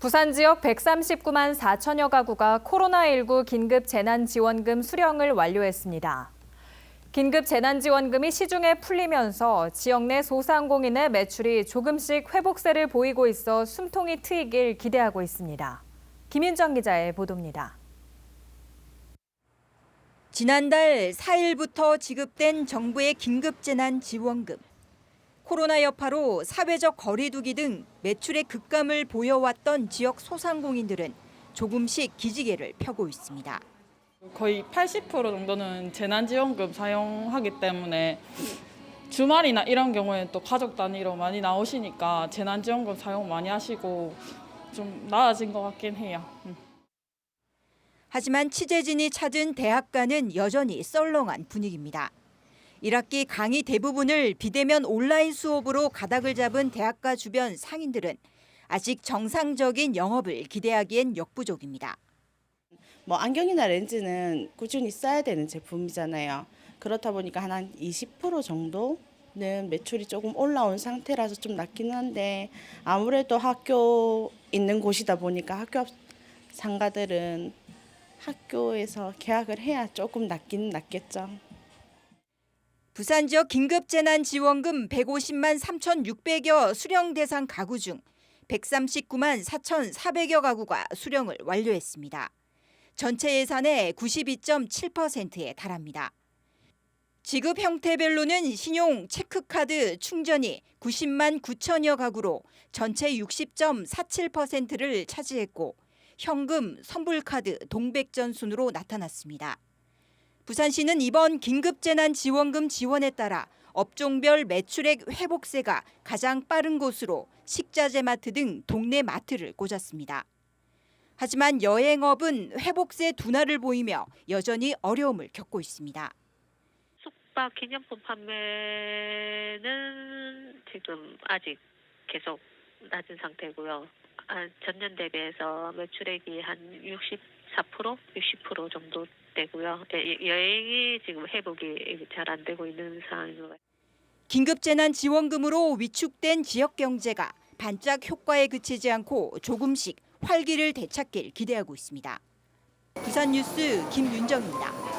부산 지역 139만 4천여 가구가 코로나19 긴급 재난지원금 수령을 완료했습니다. 긴급 재난지원금이 시중에 풀리면서 지역 내 소상공인의 매출이 조금씩 회복세를 보이고 있어 숨통이 트이길 기대하고 있습니다. 김윤정 기자의 보도입니다. 지난달 4일부터 지급된 정부의 긴급 재난 지원금. 코로나 여파로 사회적 거리두기 등 매출의 급감을 보여왔던 지역 소상공인들은 조금씩 기지개를 펴고 있습니다. 거의 80% 정도는 재난지원금 사용하기 때문에 주말이나 이런 경우에는 또 가족 단위로 많이 나오시니까 재난지원금 사용 많이 하시고 좀 나아진 것 같긴 해요. 음. 하지만 취재진이 찾은 대학가는 여전히 썰렁한 분위기입니다. 1학기 강의 대부분을 비대면 온라인 수업으로 가닥을 잡은 대학가 주변 상인들은 아직 정상적인 영업을 기대하기엔 역부족입니다. 뭐 안경이나 렌즈는 꾸준히 써야 되는 제품이잖아요. 그렇다 보니까 한 20% 정도는 매출이 조금 올라온 상태라서 좀 낮기는 한데 아무래도 학교 있는 곳이다 보니까 학교 앞 상가들은 학교에서 계약을 해야 조금 낮기는 낮겠죠. 부산 지역 긴급재난지원금 150만 3,600여 수령 대상 가구 중 139만 4,400여 가구가 수령을 완료했습니다. 전체 예산의 92.7%에 달합니다. 지급 형태별로는 신용 체크카드 충전이 90만 9천여 가구로 전체 60.47%를 차지했고 현금, 선불카드, 동백전 순으로 나타났습니다. 부산시는 이번 긴급재난지원금 지원에 따라 업종별 매출액 회복세가 가장 빠른 곳으로 식자재 마트 등 동네 마트를 꽂았습니다. 하지만 여행업은 회복세 둔화를 보이며 여전히 어려움을 겪고 있습니다. 숙박 기념품 판매는 지금 아직 계속 낮은 상태고요. 아, 전년 대비해서 매출액이 한 64%, 60% 정도 되고요. 예, 여행이 지금 회복이 잘 안 되고 있는 상황인 것 같아요. 긴급 재난 지원금으로 위축된 지역 경제가 반짝 효과에 그치지 않고 조금씩 활기를 되찾길 기대하고 있습니다. 부산 뉴스 김윤정입니다.